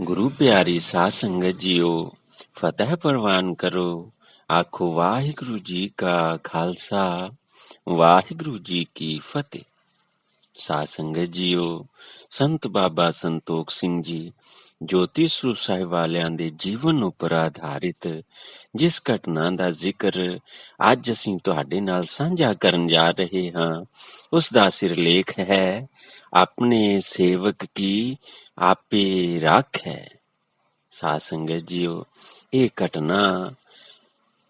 ਗੁਰੂ ਪਿਆਰੀ ਸਾਧ ਸੰਗਤ ਜੀਓ, ਫਤਿਹ ਪ੍ਰਵਾਨ ਕਰੋ। ਆਖੋ, ਵਾਹਿਗੁਰੂ ਜੀ ਕਾ ਖਾਲਸਾ, ਵਾਹਿਗੁਰੂ ਜੀ ਕੀ ਫਤਿਹ। ਸਾਧ ਸੰਗਤ ਜੀਓ, ਸੰਤ ਬਾਬਾ ਸੰਤੋਖ ਸਿੰਘ ਜੀ ਜੋਤੀ ਸਰੂਪ ਸਾਹਿਬ ਵਾਲਿਆਂ ਦੇ ਜੀਵਨ ਉੱਪਰ ਆਧਾਰਿਤ ਜਿਸ ਘਟਨਾ ਦਾ ਜ਼ਿਕਰ ਅੱਜ ਅਸੀਂ ਤੁਹਾਡੇ ਨਾਲ ਸਾਂਝਾ ਕਰਨ ਜਾ ਰਹੇ ਹਾਂ, ਉਸ ਦਾ ਸਿਰਲੇਖ ਹੈ, ਆਪਣੇ ਸੇਵਕ ਕੀ ਆਪੇ ਰੱਖੈ ਸਾਧ ਸੰਗਤ ਜੀਓ, ਇਹ ਘਟਨਾ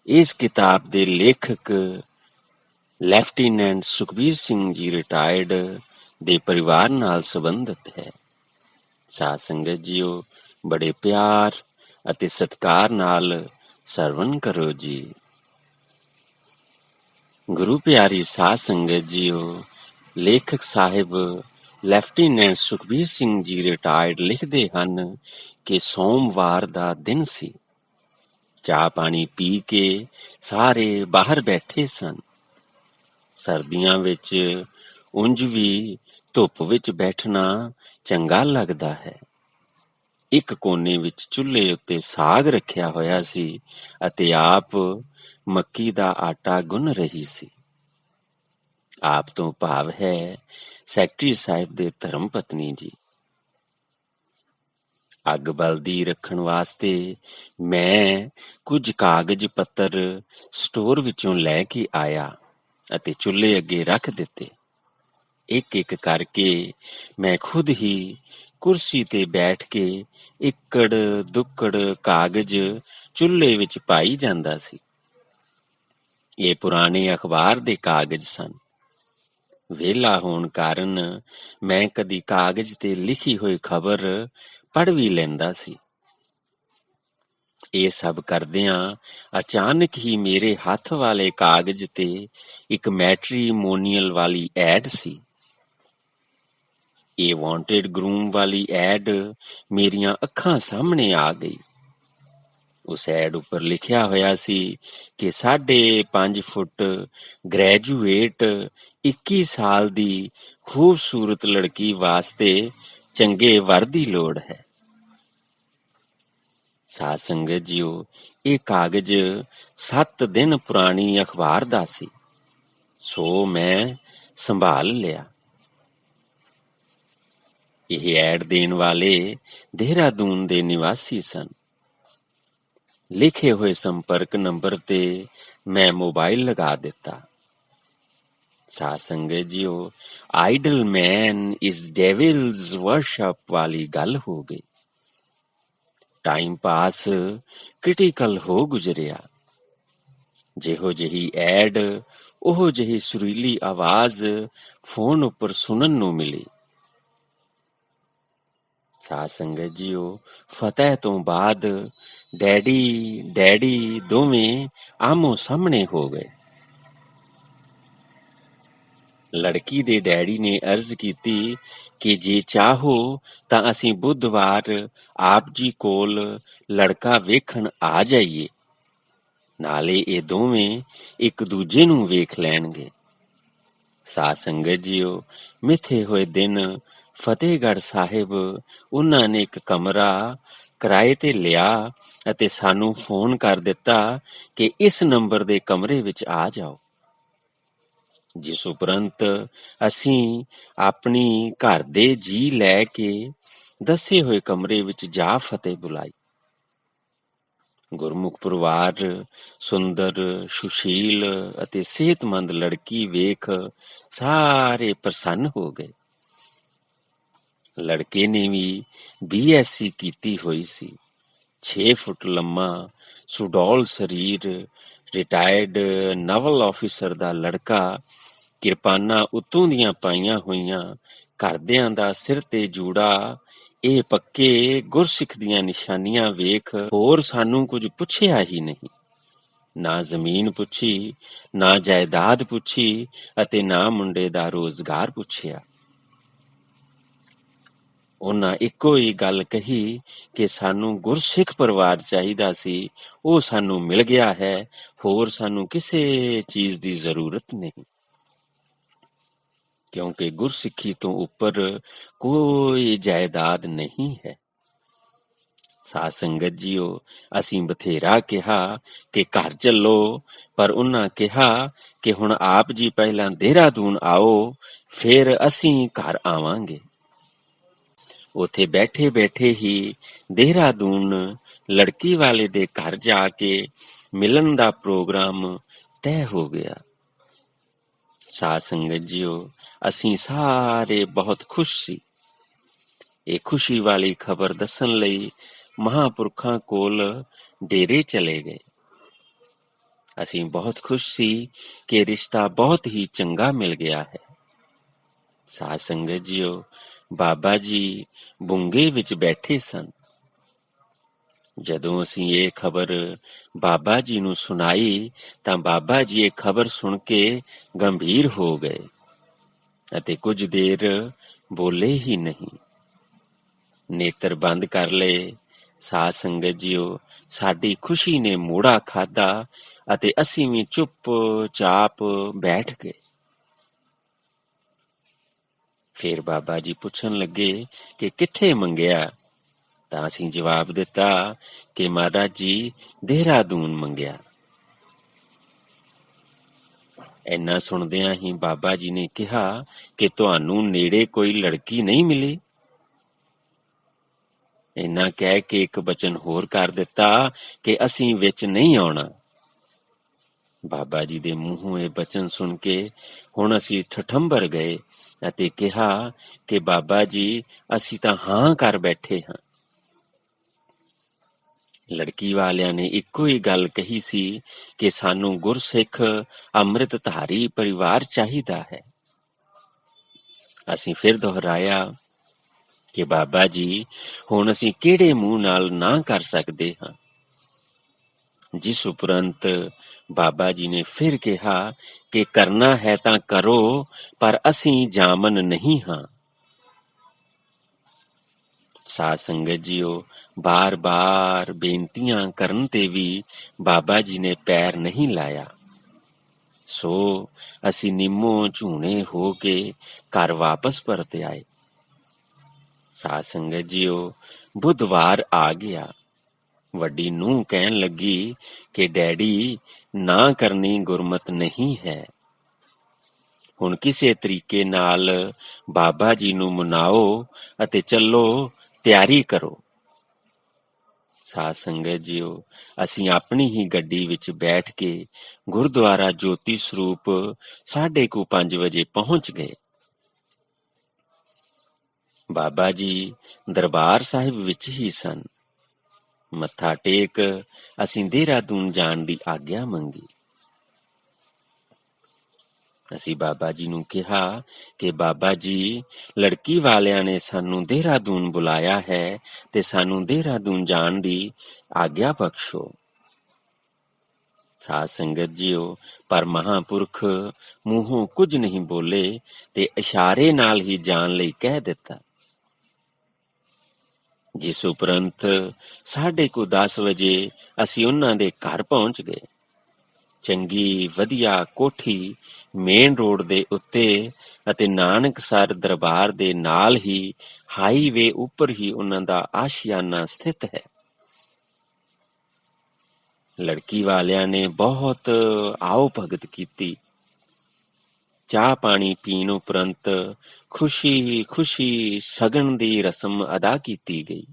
ਇਸ ਕਿਤਾਬ ਦੇ ਲੇਖਕ ਲੈਫਟੀਨੈਂਟ ਸੁਖਬੀਰ ਸਿੰਘ ਜੀ ਰਿਟਾਇਰਡ ਦੇ ਪਰਿਵਾਰ ਨਾਲ ਸੰਬੰਧਿਤ ਹੈ। ਸਾਧ ਸੰਗਤ ਜੀਓ, ਬੜੇ ਪਿਆਰ ਅਤੇ ਸਤਿਕਾਰ ਨਾਲ ਸਰਵਨ ਕਰੋ ਜੀ। ਗੁਰੂ ਪਿਆਰੀ ਸਾਧ ਸੰਗਤ ਜੀਓ, ਲੇਖਕ ਸਾਹਿਬ ਲੈਫਟੀਨੈਂਟ ਸੁਖਬੀਰ ਸਿੰਘ ਜੀ ਰਿਟਾਇਰਡ ਲਿਖਦੇ ਹਨ ਕਿ ਸੋਮਵਾਰ ਦਾ ਦਿਨ ਸੀ। ਚਾਹ ਪਾਣੀ ਪੀ ਕੇ ਸਾਰੇ ਬਾਹਰ ਬੈਠੇ ਸਨ। ਸਰਦੀਆਂ ਵਿੱਚ ਉਂਝ ਵੀ ਧੁੱਪ ਵਿੱਚ ਬੈਠਣਾ ਚੰਗਾ ਲੱਗਦਾ ਹੈ। ਇੱਕ ਕੋਨੇ ਵਿੱਚ ਚੁੱਲ੍ਹੇ ਉੱਤੇ ਸਾਗ ਰੱਖਿਆ ਹੋਇਆ ਸੀ ਅਤੇ ਆਪ ਮੱਕੀ ਦਾ ਆਟਾ ਗੁੰਨ ਰਹੀ ਸੀ। ਆਪ ਤੋਂ ਭਾਵ ਹੈ, ਸੈਕਟਰੀ ਸਾਹਿਬ ਦੇ ਧਰਮ ਪਤਨੀ ਜੀ। ਅੱਗ ਬਲਦੀ ਰੱਖਣ ਵਾਸਤੇ ਮੈਂ ਕੁਝ ਕਾਗਜ਼ ਪੱਤਰ ਸਟੋਰ ਵਿੱਚੋਂ ਲੈ ਕੇ ਆਇਆ ਅਤੇ ਚੁੱਲ੍ਹੇ ਅੱਗੇ ਰੱਖ ਦਿੱਤੇ। ਇੱਕ ਇੱਕ ਕਰਕੇ ਮੈਂ ਖੁਦ ਹੀ ਕੁਰਸੀ ਤੇ ਬੈਠ ਕੇ ਇੱਕੜ, ਦੁੱਕੜ ਕਾਗਜ਼ ਚੁੱਲ੍ਹੇ ਵਿੱਚ ਪਾਈ ਜਾਂਦਾ ਸੀ। ਇਹ ਪੁਰਾਣੇ ਅਖਬਾਰ ਦੇ ਕਾਗਜ਼ ਸਨ। ਵਿਹਲਾ ਹੋਣ ਕਾਰਨ ਮੈਂ ਕਦੀ ਕਾਗਜ਼ ਤੇ ਲਿਖੀ ਹੋਈ ਖਬਰ ਪੜ੍ਹ ਵੀ ਲੈਂਦਾ ਸੀ। ਇਹ ਸਭ ਕਰਦਿਆਂ ਅਚਾਨਕ ਹੀ ਮੇਰੇ ਹੱਥ ਵਾਲੇ ਕਾਗਜ਼ ਤੇ ਇੱਕ ਮੈਟ੍ਰੀਮੋਨੀਅਲ ਵਾਲੀ ਐਡ ਸੀ। ਇਹ ਵਾਂਟਡ ਗਰੂਮ ਵਾਲੀ ਐਡ ਮੇਰੀਆਂ ਅੱਖਾਂ ਸਾਹਮਣੇ ਆ ਗਈ। ਉਸ ਐਡ ਉੱਪਰ ਲਿਖਿਆ ਹੋਇਆ ਸੀ ਕਿ 5.5 ਫੁੱਟ ਗ੍ਰੈਜੂਏਟ 21 ਸਾਲ ਦੀ ਖੂਬਸੂਰਤ ਲੜਕੀ ਵਾਸਤੇ ਚੰਗੇ ਵਰ ਦੀ ਲੋੜ ਹੈ। ਸਾਧ ਸੰਗਤ ਜੀਓ, ਇਹ ਕਾਗਜ਼ 7 ਦਿਨ ਪੁਰਾਣੀ ਅਖਬਾਰ ਦਾ ਸੀ। ਸੋ ਮੈਂ ਸੰਭਾਲ ਲਿਆ। ਇਹ ਐਡ ਦੇਣ ਵਾਲੇ ਦੇਹਰਾਦੂਨ ਦੇ ਨਿਵਾਸੀ ਸਨ। ਲਿਖੇ ਹੋਏ ਸੰਪਰਕ ਨੰਬਰ ਤੇ ਮੈਂ ਮੋਬਾਈਲ ਲਗਾ ਦਿੱਤਾ। ਸਾਧ ਸੰਗਤ JIO, idol man is devil's worship ਵਾਲੀ ਗੱਲ ਹੋ ਗਈ। ਟਾਈਮ ਪਾਸ ਕ੍ਰਿਟੀਕਲ ਹੋ ਗੁਜ਼ਰਿਆ। ਜਿਹੋ ਜਿਹੀ ਐਡ, ਉਹ ਜਿਹੀ ਸੁਰੀਲੀ ਆਵਾਜ਼ ਫੋਨ ਉੱਪਰ ਸੁਣਨ ਨੂੰ ਮਿਲੀ। ਸਾਧ ਸੰਗਤ ਜੀਓ ਫਤਿਹ ਤੋਂ ਬਾਅਦ ਡੈਡੀ ਡੈਡੀ ਦੋਵੇਂ ਆਮੋ ਸਾਹਮਣੇ ਹੋ ਗਏ। ਲੜਕੀ ਦੇ ਡੈਡੀ ਨੇ ਅਰਜ਼ ਕੀਤੀ ਕਿ ਜੇ ਚਾਹੋ ਤਾਂ ਅਸੀਂ ਬੁੱਧਵਾਰ ਆਪ ਜੀ ਕੋਲ ਲੜਕਾ ਵੇਖਣ ਆ ਜਾਈਏ। ਨਾਲੇ ਇਹ ਦੋਵੇਂ ਇੱਕ ਦੂਜੇ ਨੂੰ ਵੇਖ ਲੈਣਗੇ। ਸਾਧ ਸੰਗਤ ਜੀਓ ਮਿੱਥੇ ਹੋਏ ਦਿਨ ਫਤਿਹਗੜ੍ਹ ਸਾਹਿਬ, ਉਹਨਾਂ ਨੇ ਇੱਕ ਕਮਰਾ ਕਿਰਾਏ ਤੇ ਲਿਆ ਅਤੇ ਸਾਨੂੰ ਫੋਨ ਕਰ ਦਿੱਤਾ ਕਿ ਇਸ ਨੰਬਰ ਦੇ ਕਮਰੇ ਵਿੱਚ ਆ ਜਾਓ। ਜਿਸ ਉਪਰੰਤ ਅਸੀਂ ਆਪਣੀ ਘਰ ਦੇ ਜੀ ਲੈ ਕੇ ਦੱਸੇ ਹੋਏ ਕਮਰੇ ਵਿੱਚ ਜਾ ਫਤਿਹ ਬੁਲਾਈ। ਗੁਰਮੁਖ ਪਰਿਵਾਰ, ਸੁੰਦਰ, ਸੁਸ਼ੀਲ ਅਤੇ ਸਿਹਤਮੰਦ ਲੜਕੀ ਵੇਖ ਸਾਰੇ ਪ੍ਰਸੰਨ ਹੋ ਗਏ। ਲੜਕੇ ਨੇ ਵੀ ਬੀਐਸਸੀ ਕੀਤੀ ਹੋਈ ਸੀ। 6 ਫੁੱਟ ਲੰਮਾ, ਸੁਡੌਲ ਸਰੀਰ ਰਿਟਾਇਰਡ ਨਵਲ ਆਫੀਸਰ ਦਾ ਲੜਕਾ, ਕਿਰਪਾਨਾਂ ਉਤੋਂ ਦੀਆਂ ਪਾਈਆਂ ਹੋਈਆਂ, ਘਰਦਿਆਂ ਦਾ ਸਿਰ ਤੇ ਜੂੜਾ, ਇਹ ਪੱਕੇ ਗੁਰਸਿੱਖ ਦੀਆਂ ਨਿਸ਼ਾਨੀਆਂ ਵੇਖ ਹੋਰ ਸਾਨੂੰ ਕੁਝ ਪੁੱਛਿਆ ਹੀ ਨਹੀਂ। ਨਾ ਜ਼ਮੀਨ ਪੁੱਛੀ, ਨਾ ਜਾਇਦਾਦ ਪੁੱਛੀ ਅਤੇ ਨਾ ਮੁੰਡੇ ਦਾ ਰੋਜ਼ਗਾਰ ਪੁੱਛਿਆ। ਉਹਨਾਂ ਇੱਕੋ ਹੀ ਗੱਲ ਕਹੀ ਕਿ ਸਾਨੂੰ ਗੁਰਸਿੱਖ ਪਰਿਵਾਰ ਚਾਹੀਦਾ ਸੀ, ਉਹ ਸਾਨੂੰ ਮਿਲ ਗਿਆ ਹੈ, ਹੋਰ ਸਾਨੂੰ ਕਿਸੇ ਚੀਜ਼ ਦੀ ਜ਼ਰੂਰਤ ਨਹੀਂ। ਕਿਉਂਕਿ ਗੁਰਸਿੱਖੀ ਤੋਂ ਉੱਪਰ ਕੋਈ ਜਾਇਦਾਦ ਨਹੀਂ ਹੈ। ਸਾਧ ਸੰਗਤ ਜੀਓ, ਅਸੀਂ ਬਥੇਰਾ ਕਿਹਾ ਕਿ ਘਰ ਚੱਲੋ, ਪਰ ਉਹਨਾਂ ਕਿਹਾ ਕਿ ਹੁਣ ਆਪ ਜੀ ਪਹਿਲਾਂ ਦੇਹਰਾਦੂਨ ਆਓ, ਫਿਰ ਅਸੀਂ ਘਰ ਆਵਾਂਗੇ। ਉਥੇ ਬੈਠੇ ਬੈਠੇ ਹੀ ਦੇਹਰਾਦੂਨ ਲੜਕੀ ਵਾਲੇ ਦੇ ਘਰ ਜਾ ਕੇ ਮਿਲਣ ਦਾ ਪ੍ਰੋਗਰਾਮ ਤੈਅ ਹੋ ਗਿਆ ਸਾਧ ਸੰਗਤ ਜੀਓ ਅਸੀਂ ਸਾਰੇ ਬਹੁਤ ਖੁਸ਼ ਸੀ ਇਹ ਖੁਸ਼ੀ ਵਾਲੀ ਖਬਰ ਦੱਸਣ ਲਈ ਮਹਾਪੁਰਖਾਂ ਕੋਲ ਡੇਰੇ ਚਲੇ ਗਏ ਅਸੀਂ ਬਹੁਤ ਖੁਸ਼ ਸੀ ਕਿ ਰਿਸ਼ਤਾ ਬਹੁਤ ਹੀ ਚੰਗਾ ਮਿਲ ਗਿਆ ਹੈ ਸਾਧ ਸੰਗਤ ਜੀਓ, ਬਾਬਾ ਜੀ ਬੁੰਗੇ ਵਿੱਚ ਬੈਠੇ ਸਨ। ਜਦੋਂ ਅਸੀਂ ਇਹ ਖਬਰ ਬਾਬਾ ਜੀ ਨੂੰ ਸੁਣਾਈ, ਤਾਂ ਬਾਬਾ ਜੀ ਇਹ ਖਬਰ ਸੁਣ ਕੇ ਗੰਭੀਰ ਹੋ ਗਏ ਅਤੇ ਕੁਝ ਦੇਰ ਬੋਲੇ ਹੀ ਨਹੀਂ। ਨੇਤਰ ਬੰਦ ਕਰ ਲਏ। ਸਾਧ ਸੰਗਤ ਜੀਓ, ਸਾਡੀ ਖੁਸ਼ੀ ਨੇ ਮੋੜਾ ਖਾਦਾ ਅਤੇ ਅਸੀਂ ਵੀ ਚੁੱਪ ਚਾਪ ਬੈਠ ਗਏ। ਫਿਰ ਬਾਬਾ ਜੀ ਪੁੱਛਣ ਲੱਗੇ ਕਿ ਕਿੱਥੇ ਮੰਗਿਆ? ਤਾਂ ਅਸੀਂ ਜਵਾਬ ਦਿੱਤਾ ਕਿ ਮਹਾਰਾਜ ਜੀ ਦੇਹਰਾਦੂਨ ਮੰਗਿਆ। ਇੰਨਾ ਸੁਣਦਿਆਂ ਹੀ ਬਾਬਾ ਜੀ ਨੇ ਕਿਹਾ ਕਿ ਤੁਹਾਨੂੰ ਨੇੜੇ ਕੋਈ ਲੜਕੀ ਨਹੀਂ ਮਿਲੀ। ਇੰਨਾ ਕਹਿ ਕੇ ਇੱਕ ਬਚਨ ਹੋਰ ਕਰ ਦਿੱਤਾ ਕਿ ਅਸੀਂ ਵਿੱਚ ਨਹੀਂ ਆਉਣਾ। ਬਾਬਾ ਜੀ ਦੇ ਮੂੰਹੋਂ ਇਹ ਬਚਨ ਸੁਣ ਕੇ ਹੁਣ ਅਸੀਂ ਠਠੰਬਰ ਗਏ। ਅਤੇ ਕਿਹਾ ਕਿ ਬਾਬਾ ਜੀ, ਅਸੀਂ ਤਾਂ ਹਾਂ ਕਰ ਬੈਠੇ ਹਾਂ। ਲੜਕੀ ਵਾਲਿਆਂ ਨੇ ਇੱਕੋ ਹੀ ਗੱਲ ਕਹੀ ਸੀ ਕਿ ਸਾਨੂੰ ਗੁਰਸਿੱਖ ਅੰਮ੍ਰਿਤਧਾਰੀ ਪਰਿਵਾਰ ਚਾਹੀਦਾ ਹੈ। ਅਸੀਂ ਫਿਰ ਦੁਹਰਾਇਆ ਕਿ ਬਾਬਾ ਜੀ, ਹੁਣ ਅਸੀਂ ਕਿਹੜੇ ਮੂੰਹ ਨਾਲ ਨਾ ਕਰ ਸਕਦੇ ਹਾਂ। ਜਿਸ ਉਪਰੰਤ ਬਾਬਾ ਜੀ ਨੇ ਫਿਰ ਕਿਹਾ ਕਿ ਕਰਨਾ ਹੈ ਤਾਂ ਕਰੋ, ਪਰ ਅਸੀਂ ਜਾਮਨ ਨਹੀਂ ਹਾਂ। ਸਾਧ ਸੰਗਤ ਜੀਓ, ਬਾਰ-ਬਾਰ ਬੇਨਤੀਆਂ ਕਰਨ ਤੇ ਵੀ ਬਾਬਾ ਜੀ ਨੇ ਪੈਰ ਨਹੀਂ ਲਾਇਆ। ਸੋ ਅਸੀਂ ਨਿੰਮੋ ਝੂਣੇ ਹੋ ਕੇ ਘਰ ਵਾਪਸ ਪਰਤ ਆਏ। ਸਾਧ ਸੰਗਤ ਜੀਓ, ਬੁੱਧਵਾਰ ਆ ਗਿਆ। ਵੱਡੀ ਨੂੰ ਕਹਿਣ ਲੱਗੀ ਕਿ ਡੈਡੀ, ਨਾ ਕਰਨੀ ਗੁਰਮਤ ਨਹੀਂ ਹੈ। ਹੁਣ ਕਿਸੇ ਤਰੀਕੇ ਨਾਲ ਬਾਬਾ ਜੀ ਨੂੰ ਮਨਾਓ ਅਤੇ ਚੱਲੋ, ਤਿਆਰੀ ਕਰੋ। ਸਾਧ ਸੰਗਤ ਜੀਓ, ਅਸੀਂ ਆਪਣੀ ਹੀ ਗੱਡੀ ਵਿੱਚ ਬੈਠ ਕੇ ਗੁਰਦੁਆਰਾ ਜੋਤੀ ਸਰੂਪ 5:30 ਵਜੇ ਪਹੁੰਚ ਗਏ। ਬਾਬਾ ਜੀ ਦਰਬਾਰ ਸਾਹਿਬ ਵਿੱਚ ਹੀ ਸਨ। ਮੱਥਾ ਟੇਕ, ਅਸੀਂ ਦੇਹਰਾਦੂਨ ਜਾਣ ਦੀ ਆਗਿਆ ਮੰਗੀ। ਅਸੀਂ ਬਾਬਾ ਜੀ ਨੂੰ ਕਿਹਾ ਕਿ ਬਾਬਾ ਜੀ, ਲੜਕੀ ਵਾਲਿਆਂ ਨੇ ਸਾਨੂੰ ਦੇਹਰਾਦੂਨ ਬੁਲਾਇਆ ਹੈ ਤੇ ਸਾਨੂੰ ਦੇਹਰਾਦੂਨ ਜਾਣ ਦੀ ਆਗਿਆ ਬਖਸ਼ੋ। ਸਾਧ ਸੰਗਤ ਜੀਓ, ਪਰ ਮਹਾਪੁਰਖ ਮੂੰਹੋਂ ਕੁਝ ਨਹੀਂ ਬੋਲੇ ਤੇ ਇਸ਼ਾਰੇ ਨਾਲ ਹੀ ਜਾਣ ਲਈ ਕਹਿ ਦਿੱਤਾ। ਜਿਸ ਉਪਰੰਤ ਸਾਢੇ ਕੋ 10 ਵਜੇ ਅਸੀਂ ਉਹਨਾਂ ਦੇ ਘਰ ਪਹੁੰਚ ਗਏ। ਚੰਗੀ ਵਧੀਆ ਕੋਠੀ ਮੇਨ ਰੋਡ ਦੇ ਉੱਤੇ ਅਤੇ ਨਾਨਕਸਰ ਦਰਬਾਰ ਦੇ ਨਾਲ ਹੀ ਹਾਈਵੇ ਉੱਪਰ ਹੀ ਉਹਨਾਂ ਦਾ ਆਸ਼ਿਆਨਾ ਸਥਿਤ ਹੈ। ਲੜਕੀ ਵਾਲਿਆਂ ਨੇ ਬਹੁਤ ਆਓ ਭਗਤ ਕੀਤੀ। ਚਾਹ ਪਾਣੀ ਪੀਣ ਉਪਰੰਤ ਖੁਸ਼ੀ ਖੁਸ਼ੀ ਸਗਨ ਦੀ ਰਸਮ ਅਦਾ ਕੀਤੀ ਗਈ।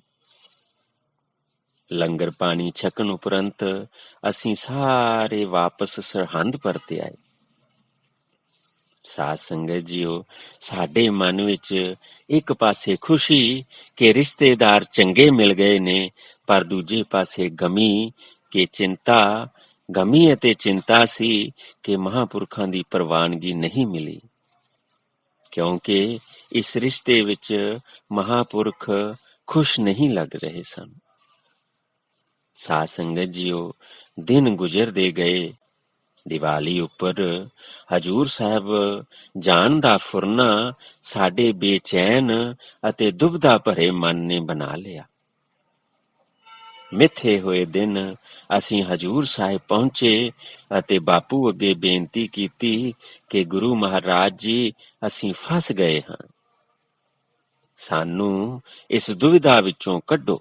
ਲੰਗਰ ਪਾਣੀ ਛਕਣ ਉਪਰੰਤ ਅਸੀਂ ਸਾਰੇ ਵਾਪਸ ਸਰਹੰਦ ਪਰਤੇ ਆਏ। ਸਾਧ ਸੰਗਤ ਜੀਓ, ਸਾਡੇ ਮਨ ਵਿੱਚ ਇੱਕ ਪਾਸੇ ਖੁਸ਼ੀ ਕਿ ਰਿਸ਼ਤੇਦਾਰ ਚੰਗੇ ਮਿਲ ਗਏ ਨੇ, ਪਰ ਦੂਜੇ ਪਾਸੇ ਗਮੀ ਕਿ ਚਿੰਤਾ ਗਮੀ ਅਤੇ ਚਿੰਤਾ ਸੀ ਕਿ ਮਹਾਪੁਰਖਾਂ ਦੀ ਪ੍ਰਵਾਨਗੀ ਨਹੀਂ ਮਿਲੀ। ਕਿਉਂਕਿ ਇਸ ਰਿਸ਼ਤੇ ਵਿੱਚ ਮਹਾਪੁਰਖ ਖੁਸ਼ ਨਹੀਂ ਲੱਗ ਰਹੇ ਸਨ। ਸਾਧ ਸੰਗਤ ਜੀਓ, ਦਿਨ ਗੁਜ਼ਰਦੇ ਗਏ। ਦੀਵਾਲੀ ਉੱਪਰ ਹਜੂਰ ਸਾਹਿਬ ਜਾਣ ਦਾ ਫੁਰਨਾ ਸਾਡੇ ਬੇਚੈਨ ਅਤੇ ਦੁਬਦਾ ਭਰੇ ਮਨ ਨੇ ਬਣਾ ਲਿਆ। ਮਿੱਥੇ ਹੋਏ ਦਿਨ ਅਸੀਂ ਹਜੂਰ ਸਾਹਿਬ ਪਹੁੰਚੇ ਅਤੇ ਬਾਪੂ ਅੱਗੇ ਬੇਨਤੀ ਕੀਤੀ ਕਿ ਗੁਰੂ ਮਹਾਰਾਜ ਜੀ, ਅਸੀਂ ਫਸ ਗਏ ਹਾਂ। ਸਾਨੂੰ ਇਸ ਦੁਵਿਧਾ ਵਿੱਚੋਂ ਕੱਢੋ।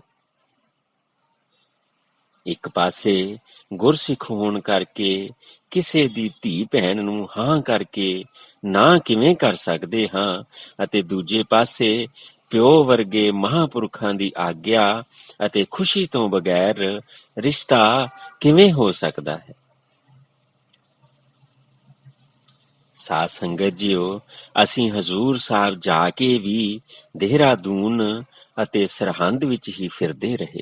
ਇੱਕ ਪਾਸੇ ਗੁਰਸਿੱਖ ਹੋਣ ਕਰਕੇ, ਕਿਸੇ ਦੀ ਧੀ ਭੈਣ ਨੂੰ ਹਾਂ ਕਰਕੇ ਨਾ ਕਿਵੇਂ ਕਰ ਸਕਦੇ ਹਾਂ ਅਤੇ ਦੂਜੇ ਪਾਸੇ ਪਿਓ ਵਰਗੇ ਮਹਾਪੁਰਖਾਂ ਦੀ ਆਗਿਆ ਅਤੇ ਖੁਸ਼ੀ ਤੋਂ ਬਗੈਰ ਰਿਸ਼ਤਾ ਕਿਵੇਂ ਹੋ ਸਕਦਾ ਹੈ? ਸਾਧ ਸੰਗਤ ਜੀਓ, ਅਸੀਂ ਹਜ਼ੂਰ ਸਾਹਿਬ ਜਾ ਕੇ ਵੀ ਦੇਹਰਾਦੂਨ ਅਤੇ ਸਰਹੰਦ ਵਿੱਚ ਹੀ ਫਿਰਦੇ ਰਹੇ।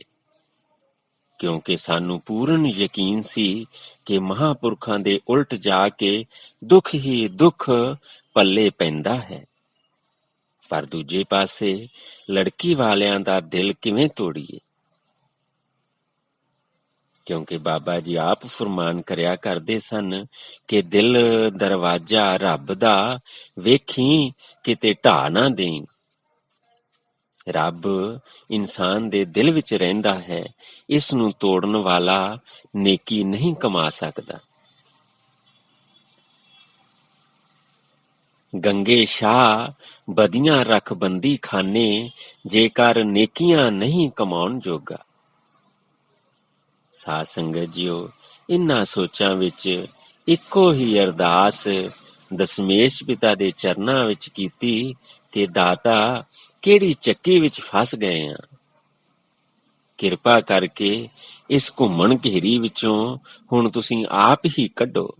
ਕਿਉਂਕਿ ਸਾਨੂੰ ਪੂਰਨ ਯਕੀਨ ਸੀ ਕਿ ਮਹਾਪੁਰਖਾਂ ਦੇ ਉਲਟ ਜਾ ਕੇ ਦੁੱਖ ਹੀ ਦੁੱਖ ਪੱਲੇ ਪੈਂਦਾ ਹੈ। ਪਰ ਦੂਜੇ ਪਾਸੇ ਲੜਕੀ ਵਾਲਿਆਂ ਦਾ ਦਿਲ ਕਿਵੇਂ ਤੋੜੀਏ? ਕਿਉਂਕਿ ਬਾਬਾ ਜੀ ਆਪ ਫਰਮਾਨ ਕਰਿਆ ਕਰਦੇ ਸਨ ਕਿ ਦਿਲ ਦਰਵਾਜ਼ਾ ਰੱਬ ਦਾ ਵੇਖੀ ਕਿਤੇ ਢਾ ਨਾ ਦੇਈ। ਰੱਬ ਇਨਸਾਨ ਦੇ ਦਿਲ ਵਿੱਚ ਰਹਿੰਦਾ ਹੈ, ਇਸ ਨੂੰ ਤੋੜਨ ਵਾਲਾ ਨੇਕੀ ਨਹੀਂ ਕਮਾ ਸਕਦਾ। ਗੰਗੇ ਸ਼ਾਹ, ਬਦੀਆਂ ਰੱਖ ਬੰਦੀ ਖਾਨੇ, ਜੇਕਰ ਨੇਕੀਆਂ ਨਹੀਂ ਕਮਾਉਣ ਜੋਗਾ। ਸਾਧ ਸੰਗਤ ਜੀਓ, ਇਨ੍ਹਾਂ ਸੋਚਾਂ ਵਿੱਚ ਇੱਕੋ ਹੀ ਅਰਦਾਸ ਦਸਮੇਸ਼ ਪਿਤਾ ਦੇ ਚਰਨਾਂ ਵਿੱਚ ਕੀਤੀ ਤੇ ਦਾਤਾ, ਕਿਹੜੀ ਚੱਕੀ ਵਿੱਚ ਫਸ ਗਏ ਆ? ਕਿਰਪਾ ਕਰਕੇ ਇਸ ਘੁੰਮਣ ਘੇਰੀ ਵਿੱਚੋਂ ਹੁਣ ਤੁਸੀਂ ਆਪ ਹੀ ਕੱਢੋ।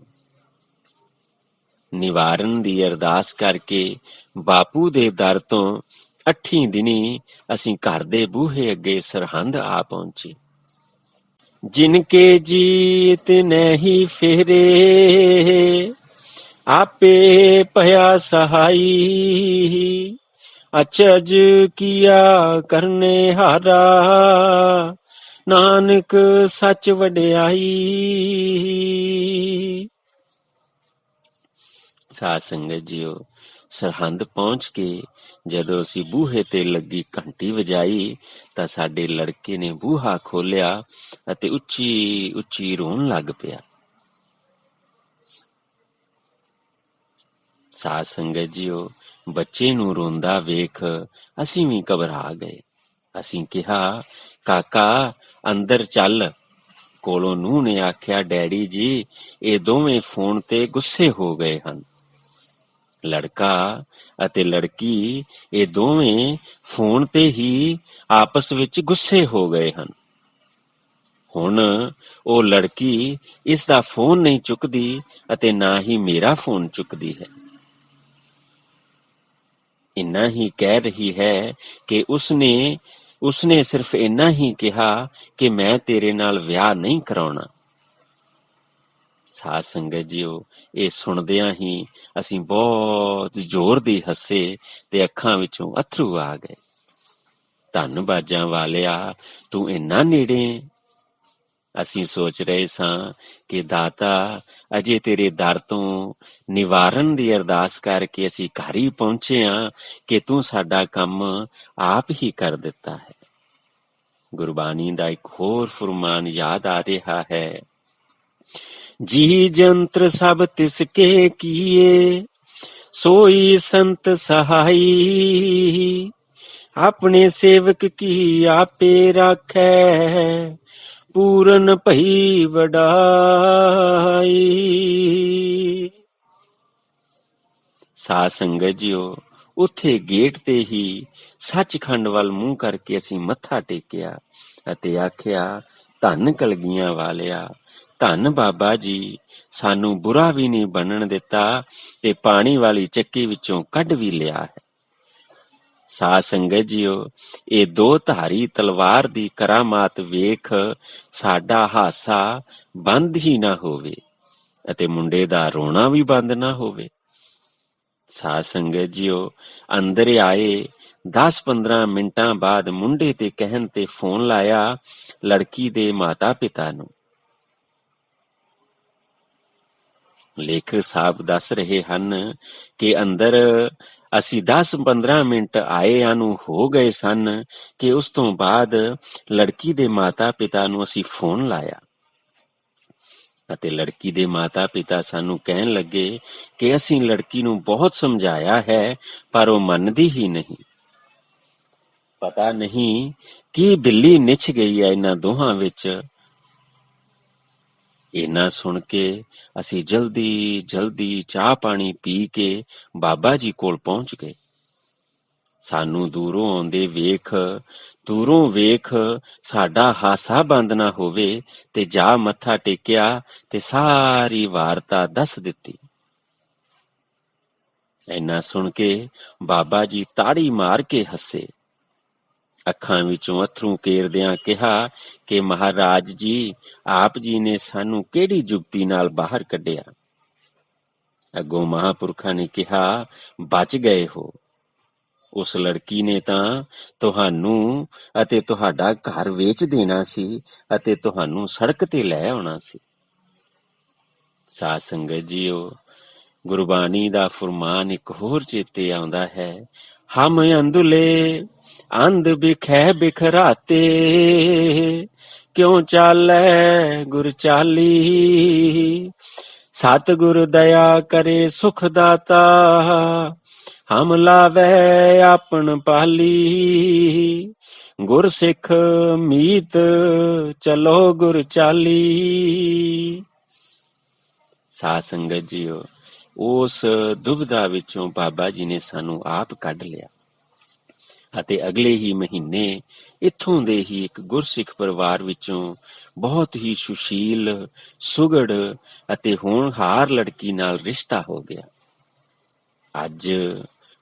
ਨਿਵਾਰਨ ਦੀ ਅਰਦਾਸ ਕਰਕੇ ਬਾਪੂ ਦੇ ਦਰ ਤੋਂ ਅੱਠੀ ਦਿਨੀ ਅਸੀਂ ਘਰ ਦੇ ਬੂਹੇ ਅੱਗੇ ਸਰਹੰਦ ਆ ਪਹੁੰਚੇ। ਜਿਨ ਕੇ ਜੀਤ ਨਹੀਂ ਫੇਰੇ, ਆਪੇ ਭਇਆ ਸਹਾਈ। ਅਚਜ ਕੀਆ ਕਰਨੇ ਹਾਰਾ, ਨਾਨਕ ਸੱਚ ਵਡਿਆਈ। ਸਾਧ ਸੰਗਤ ਜੀਓ। ਸਰਹੰਦ ਪਹੁੰਚ ਕੇ ਜਦੋਂ ਅਸੀਂ ਬੂਹੇ ਤੇ ਲੱਗੀ ਘੰਟੀ ਵਜਾਈ, ਤਾਂ ਸਾਡੇ ਲੜਕੇ ਨੇ ਬੂਹਾ ਖੋਲਿਆ ਅਤੇ ਉੱਚੀ ਉੱਚੀ ਰੋਣ ਲੱਗ ਪਿਆ। ਸਾਧ ਸੰਗਤ ਜੀਓ, ਬੱਚੇ ਨੂੰ ਰੋਂਦਾ ਵੇਖ ਅਸੀਂ ਵੀ ਘਬਰਾ ਗਏ। ਅਸੀਂ ਕਿਹਾ, ਕਾਕਾ, ਅੰਦਰ ਚੱਲ। ਕੋਲੋਂ ਨੂੰ ਨੇ ਆਖਿਆ, ਡੈਡੀ ਜੀ, ਇਹ ਦੋਵੇਂ ਫੋਨ ਤੇ ਗੁੱਸੇ ਹੋ ਗਏ ਹਨ। ਲੜਕਾ ਅਤੇ ਲੜਕੀ, ਇਹ ਦੋਵੇਂ ਫੋਨ ਤੇ ਹੀ ਆਪਸ ਵਿੱਚ ਗੁੱਸੇ ਹੋ ਗਏ ਹਨ। ਹੁਣ ਉਹ ਲੜਕੀ ਇਸ ਦਾ ਫੋਨ ਨਹੀਂ ਚੁੱਕਦੀ ਅਤੇ ਨਾ ਹੀ ਮੇਰਾ ਫੋਨ ਚੁੱਕਦੀ ਹੈ। ਇੰਨਾ ਹੀ ਕਹਿ ਰਹੀ ਹੈ ਕਿ ਉਸਨੇ ਉਸਨੇ ਸਿਰਫ ਇੰਨਾ ਹੀ ਕਿਹਾ ਕਿ ਮੈਂ ਤੇਰੇ ਨਾਲ ਵਿਆਹ ਨਹੀਂ ਕਰਾਉਣਾ। ਸਾਧ ਸੰਗਤ ਜੀਓ ਇਹ ਸੁਣਦਿਆਂ ਹੀ ਅਸੀਂ ਬਹੁਤ ਜ਼ੋਰ ਦੀ ਹੱਸੇ ਤੇ ਅੱਖਾਂ ਵਿੱਚੋਂ ਅਥਰੂ ਆ ਗਏ। ਧੰਨ ਬਾਜਾਂ ਵਾਲਿਆ, ਤੂੰ ਇੰਨਾ ਨੇੜੇ ਅਸੀਂ ਸੋਚ ਰਹੇ ਸਾਂ ਕਿ ਦਾਤਾ, ਅਜੇ ਤੇਰੇ ਦਰ ਤੋਂ ਨਿਵਾਰਨ ਦੀ ਅਰਦਾਸ ਕਰਕੇ ਅਸੀਂ ਘਰ ਹੀ ਪਹੁੰਚੇ ਆ ਕਿ ਤੂੰ ਸਾਡਾ ਕੰਮ ਆਪ ਹੀ ਕਰ ਦਿੱਤਾ ਹੈ। ਗੁਰਬਾਣੀ ਦਾ ਇੱਕ ਹੋਰ ਫਰਮਾਨ ਯਾਦ ਆ ਰਿਹਾ ਹੈ। ਜੀ ਜੰਤਰ ਸਭ ਤਿਸ ਕੇ ਕੀਏ ਸੋਈ ਸੰਤ ਸਹਾਈ ਆਪਣੇ ਸੇਵਕ ਕੀ ਆਪੇ ਰੱਖੈ ਪੂਰਨ ਭਈ ਵਡਾਈ ਸਾ ਸੰਗਤ ਜੀਓ ਉੱਥੇ ਗੇਟ ਤੇ ਹੀ ਸੱਚਖੰਡ ਵੱਲ ਮੂੰਹ ਕਰਕੇ ਅਸੀਂ ਮੱਥਾ ਟੇਕਿਆ ਅਤੇ ਆਖਿਆ ਧੰਨ ਕਲਗੀਆਂ ਵਾਲਿਆ ਧੰਨ ਬਾਬਾ ਜੀ, ਸਾਨੂੰ ਬੁਰਾ ਵੀ ਨਹੀਂ ਬਣਨ ਦਿੱਤਾ ਤੇ ਪਾਣੀ ਵਾਲੀ ਚੱਕੀ ਵਿੱਚੋਂ ਕੱਢ ਵੀ ਲਿਆ ਹੈ। ਸਾ ਸੰਗਤ ਜੀਓ, ਇਹ ਦੋ ਧਾਰੀ ਤਲਵਾਰ ਦੀ ਕਰਾਮਾਤ ਵੇਖ ਸਾਡਾ ਹਾਸਾ ਬੰਦ ਹੀ ਨਾ ਹੋਵੇ ਅਤੇ ਮੁੰਡੇ ਦਾ ਰੋਣਾ ਵੀ ਬੰਦ ਨਾ ਹੋਵੇ। ਸਾ ਸੰਗਤ ਜੀਓ, ਅੰਦਰ ਆਏ 10-15 ਮਿੰਟਾਂ ਬਾਅਦ ਮੁੰਡੇ ਤੇ ਕਹਿਣ ਤੇ ਫੋਨ ਲਾਇਆ ਲੜਕੀ ਦੇ ਮਾਤਾ ਪਿਤਾ ਨੂੰ। ਲੇਖਕ ਸਾਹਿਬ ਦੱਸ ਰਹੇ ਹਨ ਕਿ ਅੰਦਰ ਅਸੀਂ 10-15 ਮਿੰਟ ਆਏ ਨੂੰ ਹੋ ਗਏ ਸਨ ਕਿ ਉਸ ਤੋਂ ਬਾਅਦ ਲੜਕੀ ਦੇ ਮਾਤਾ ਪਿਤਾ ਨੂੰ ਅਸੀਂ ਫੋਨ ਲਾਇਆ ਅਤੇ ਲੜਕੀ ਦੇ ਮਾਤਾ ਪਿਤਾ ਸਾਨੂੰ ਕਹਿਣ ਲੱਗੇ ਕਿ ਅਸੀਂ ਲੜਕੀ ਨੂੰ ਬਹੁਤ ਸਮਝਾਇਆ ਹੈ, ਪਰ ਉਹ ਮੰਨਦੀ ਹੀ ਨਹੀਂ। ਪਤਾ ਨਹੀਂ ਕੀ ਬਿੱਲੀ ਨਿਛ ਗਈ ਹੈ ਇਹਨਾਂ ਦੋਹਾਂ ਵਿੱਚ। ਇਹਨਾਂ ਸੁਣ ਕੇ ਅਸੀਂ ਜਲਦੀ ਜਲਦੀ ਚਾਹ ਪਾਣੀ ਪੀ ਕੇ ਬਾਬਾ ਜੀ ਕੋਲ ਪਹੁੰਚ ਗਏ। ਸਾਨੂੰ ਦੂਰੋਂ ਆਉਂਦੇ ਵੇਖ, ਦੂਰੋਂ ਵੇਖ ਸਾਡਾ ਹਾਸਾ ਬੰਦ ਨਾ ਹੋਵੇ ਤੇ ਜਾ ਮੱਥਾ ਟੇਕਿਆ ਤੇ ਸਾਰੀ ਵਾਰਤਾ ਦੱਸ ਦਿੱਤੀ। ਇੰਨਾ ਸੁਣ ਕੇ ਬਾਬਾ ਜੀ ਤਾੜੀ ਮਾਰ ਕੇ ਹੱਸੇ। ਅੱਖਾਂ ਵਿੱਚੋਂ ਅਥਰੂ ਕੇਰਦਿਆਂ ਕਿਹਾ ਕਿ ਮਹਾਰਾਜ ਜੀ, ਆਪ ਜੀ ਨੇ ਸਾਨੂੰ ਕਿਹੜੀ ਜੁਗਤੀ ਨਾਲ ਬਾਹਰ ਕੱਢਿਆ? ਅੱਗੋਂ ਮਹਾਪੁਰਖਾਂ ਨੇ ਕਿਹਾ, ਬਚ ਗਏ ਹੋ। ਉਸ ਲੜਕੀ ਨੇ ਤਾਂ ਤੁਹਾਨੂੰ ਅਤੇ ਤੁਹਾਡਾ ਘਰ ਵੇਚ ਦੇਣਾ ਸੀ ਅਤੇ ਤੁਹਾਨੂੰ ਸੜਕ ਤੇ ਲੈ ਆਉਣਾ ਸੀ। ਸਾਧ ਸੰਗਤ ਜੀਓ, ਗੁਰਬਾਣੀ ਦਾ ਫਰਮਾਨ ਇੱਕ ਹੋਰ ਚੇਤੇ ਆਉਂਦਾ ਹੈ, ਹਮ ਅੰਦੁਲੇ ਅੰਧ ਬਿਖੈ ਬਿਖਰਾਤੇ, ਕਿਉ ਚਾਲੈ ਗੁਰ ਚਾਲੀ? ਸਤਿਗੁਰ ਦਇਆ ਕਰੇ ਸੁਖ ਦਾਤਾ, ਹਮ ਲਾਵੈ ਆਪਣ ਪਾਲੀ। ਗੁਰ ਸਿੱਖ ਮੀਤ ਚਲੋ ਗੁਰ ਚਾਲੀ। ਸਾਧ ਸੰਗਤ ਜੀਓ, ਉਸ ਦੁਬਦਾ ਵਿੱਚੋਂ ਬਾਬਾ ਜੀ ਨੇ ਸਾਨੂੰ ਆਪ ਕੱਢ ਲਿਆ। ਅਤੇ ਅਗਲੇ ਹੀ ਮਹੀਨੇ ਇੱਥੋਂ ਦੇ ਹੀ ਇੱਕ ਗੁਰਸਿੱਖ ਪਰਿਵਾਰ ਵਿੱਚੋਂ ਬਹੁਤ ਹੀ ਸੁਸ਼ੀਲ, ਸੁਗੜ ਅਤੇ ਹੋਣਹਾਰ ਲੜਕੀ ਨਾਲ ਰਿਸ਼ਤਾ ਹੋ ਗਿਆ। ਅੱਜ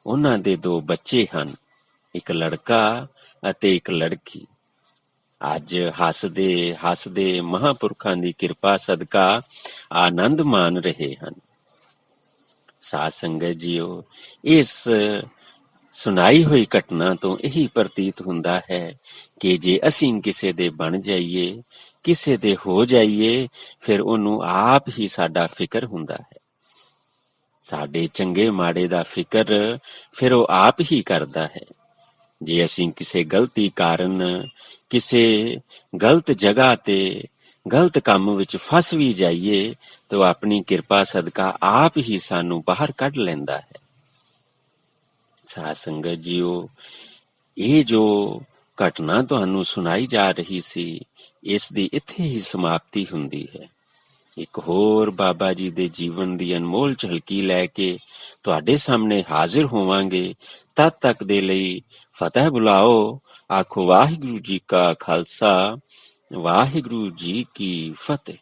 ਉਹਨਾਂ ਦੇ ਦੋ ਬੱਚੇ ਹਨ, ਇੱਕ ਲੜਕਾ ਅਤੇ ਇੱਕ ਲੜਕੀ। ਅੱਜ ਹੱਸਦੇ ਹੱਸਦੇ ਮਹਾਪੁਰਖਾਂ ਦੀ ਕਿਰਪਾ ਸਦਕਾ ਆਨੰਦ ਮਾਣ ਰਹੇ ਹਨ। ਸਾਧ ਸੰਗਤ ਜੀਓ, ਇਸ ਸੁਣਾਈ ਹੋਈ ਘਟਨਾ ਤੋਂ ਇਹੀ ਪ੍ਰਤੀਤ ਹੁੰਦਾ ਹੈ ਕਿ ਜੇ ਅਸੀਂ ਕਿਸੇ ਦੇ ਬਣ ਜਾਈਏ, ਕਿਸੇ ਦੇ ਹੋ ਜਾਈਏ, ਫਿਰ ਉਹਨੂੰ ਆਪ ਹੀ ਸਾਡਾ ਫਿਕਰ ਹੁੰਦਾ ਹੈ। ਸਾਡੇ ਚੰਗੇ ਮਾੜੇ ਦਾ ਫਿਕਰ ਫਿਰ ਉਹ ਆਪ ਹੀ ਕਰਦਾ ਹੈ। ਜੇ ਅਸੀਂ ਕਿਸੇ ਗਲਤੀ ਕਾਰਨ ਕਿਸੇ ਗਲਤ ਜਗ੍ਹਾ ਤੇ ਗਲਤ ਕੰਮ ਵਿੱਚ ਫਸ ਵੀ ਜਾਈਏ, ਤਾਂ ਉਹ ਆਪਣੀ ਕਿਰਪਾ ਸਦਕਾ ਆਪ ਹੀ ਸਾਨੂੰ ਬਾਹਰ ਕੱਢ ਲੈਂਦਾ ਹੈ। ਸਾਧ ਸੰਗਤ ਜੀਓ, ਇਹ ਜੋ ਘਟਨਾ ਤੁਹਾਨੂੰ ਸੁਣਾਈ ਜਾ ਰਹੀ ਸੀ, ਇਸ ਦੀ ਇੱਥੇ ਹੀ ਸਮਾਪਤੀ ਹੁੰਦੀ ਹੈ। ਇੱਕ ਹੋਰ ਬਾਬਾ ਜੀ ਦੇ ਜੀਵਨ ਦੀ ਅਨਮੋਲ ਝਲਕੀ ਲੈ ਕੇ ਤੁਹਾਡੇ ਸਾਹਮਣੇ ਹਾਜ਼ਰ ਹੋਵਾਂਗੇ। ਤਦ ਤੱਕ ਦੇ ਲਈ ਫਤਿਹ ਬੁਲਾਓ। ਆਖੋ, ਵਾਹਿਗੁਰੂ ਜੀ ਕਾ ਖਾਲਸਾ, ਵਾਹਿਗੁਰੂ ਜੀ ਕੀ ਫਤਿਹ।